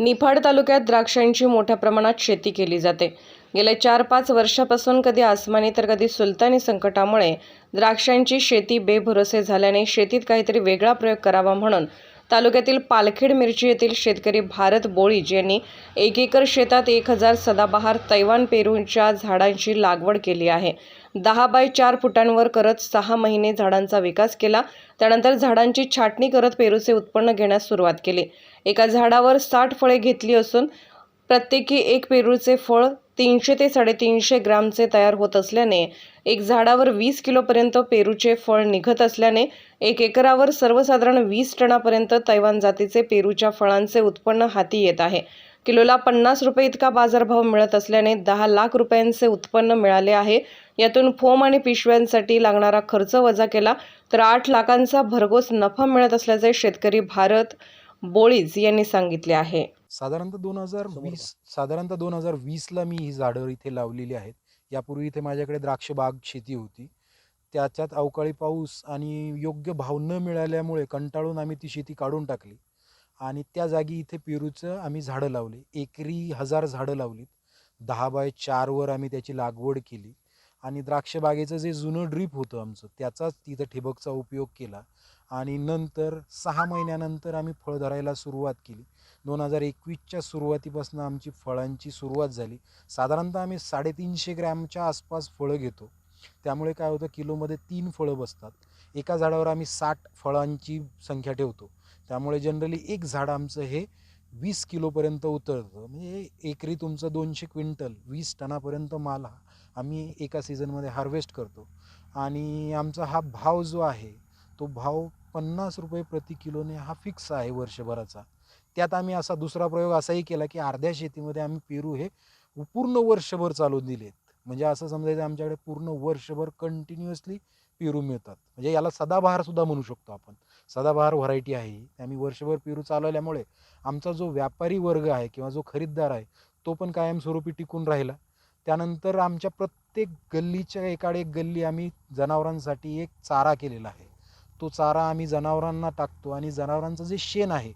निफाड तालुक्यात द्राक्षांची मोठ्या प्रमाणात शेती केली जाते. गेल्या चार पाच वर्षापासून कधी आसमानी तर कधी सुलतानी संकटामुळे द्राक्षांची शेती बेभरोसे झाल्याने शेतीत काहीतरी वेगळा प्रयोग करावा म्हणून तालुक्यातील पालखेड मिरची येथील शेतकरी भारत बोळीज यांनी एक एकर शेतात एक हजार सदाबहार तैवान पेरूच्या झाडांची लागवड केली आहे. दहा बाय चार फुटांवर करत सहा महिने झाडांचा विकास केला. त्यानंतर झाडांची छाटणी करत पेरूचे उत्पन्न घेण्यास सुरुवात केली. एका झाडावर साठ फळे घेतली असून प्रत्येकी एक पेरूचे फळ तीनशे ते साडेतीनशे ग्रामचे तयार होत असल्याने एक झाडावर वीस किलोपर्यंत पेरूचे फळ निघत असल्याने एक एकरावर सर्वसाधारण वीस टनापर्यंत तैवान जातीचे पेरूच्या फळांचे उत्पन्न हाती येत आहे. किलोला पन्नास रुपये इतका बाजारभाव मिळत असल्याने दहा लाख रुपयांचे उत्पन्न मिळाले आहे. यातून फोम आणि पिशव्यांसाठी लागणारा खर्च वजा केला तर आठ लाखांचा भरघोस नफा मिळत असल्याचे शेतकरी भारत बोळीज यांनी सांगितले आहे. साधारणतः दोन हजार वीस साधारणतः दोन हजार वीसला मी ही झाडं इथे लावलेली आहेत. यापूर्वी इथे माझ्याकडे द्राक्ष बाग शेती होती. त्याच्यात अवकाळी पाऊस आणि योग्य भाव न मिळाल्यामुळे कंटाळून आम्ही ती शेती काढून टाकली. आणि त्या जागी इथे पेरूचं आम्ही झाडं लावली. एकरी हजार झाडं लावलीत. दहा बाय चारवर आम्ही त्याची लागवड केली. आणि द्राक्षबागेचं जे जुनं ड्रीप होतं आमचं त्याचाच तिथं ठिबकचा उपयोग केला. आणि नंतर सहा महिन्यानंतर आम्ही फळ धरायला सुरुवात केली. दोन हजार एकवीसच्या सुरुवातीपासून आमची फळांची सुरुवात झाली. साधारणतः आम्ही साडेतीनशे ग्रॅमच्या आसपास फळं घेतो. त्यामुळे काय होतं किलोमध्ये तीन फळं बसतात. एका झाडावर आम्ही साठ फळांची संख्या ठेवतो. त्यामुळे जनरली एक झाड आमचं हे वीस किलोपर्यंत उतरतं. म्हणजे एकरी तुमचं दोनशे क्विंटल वीस टनापर्यंत माल हा. आम्ही एका सीझनमध्ये हार्वेस्ट करतो. आणि आमचा हा भाव जो आहे तो भाव पन्नास रुपये प्रति किलोने हा फिक्स आहे वर्षभराचा. त्यात आम्ही असा दुसरा प्रयोग असाही केला की अर्ध्या शेतीमध्ये आम्ही पेरू हे पूर्ण वर्षभर चालवून दिलेत. म्हणजे असं समजायचं आमच्याकडे पूर्ण वर्षभर कंटिन्युअसली पेरू मिळतात. म्हणजे याला सदाबहारसुद्धा म्हणू शकतो आपण. सदाबहार व्हरायटी आहे आम्ही वर्षभर पेरू चालवल्यामुळे आमचा जो व्यापारी वर्ग आहे किंवा जो खरीददार आहे तो पण कायमस्वरूपी टिकून राहिला. त्यानंतर आमच्या प्रत्येक गल्लीच्या एकाड एक गल्ली आम्ही जनावरांसाठी एक चारा केलेला आहे. तो चारा आम्ही जनावरांना टाकतो आणि जनावरांचं जे शेण आहे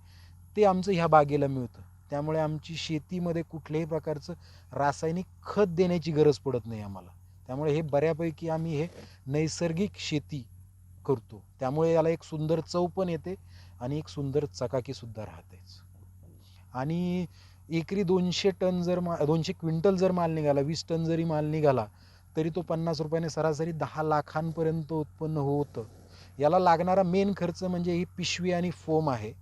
ते आमचं ह्या बागेला मिळतं. त्यामुळे आमची शेतीमध्ये कुठल्याही प्रकारचं रासायनिक खत देण्याची गरज पडत नाही आम्हाला. त्यामुळे हे बऱ्यापैकी आम्ही हे नैसर्गिक शेती करतो. त्यामुळे याला एक सुंदर चव पण येते आणि एक सुंदर चकाकीसुद्धा राहतेच. आणि एकरी दोनशे टन जर मा दोनशे क्विंटल जर माल निघाला वीस टन जरी माल निघाला तरी तो पन्नास रुपयाने सरासरी दहा लाखांपर्यंत उत्पन्न होतं. याला लागणारा मेन खर्च म्हणजे ही पिशवी आणि फोम आहे.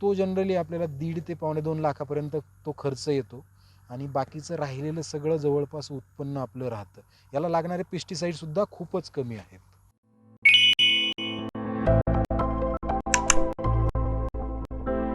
तो जनरली आपल्याला दीड ते पावणे दोन लाखापर्यंत तो खर्च येतो आणि बाकीचं राहिलेलं सगळं जवळपास उत्पन्न आपलं राहतं. याला लागणारे पेस्टिसाईडसुद्धा खूपच कमी आहेत.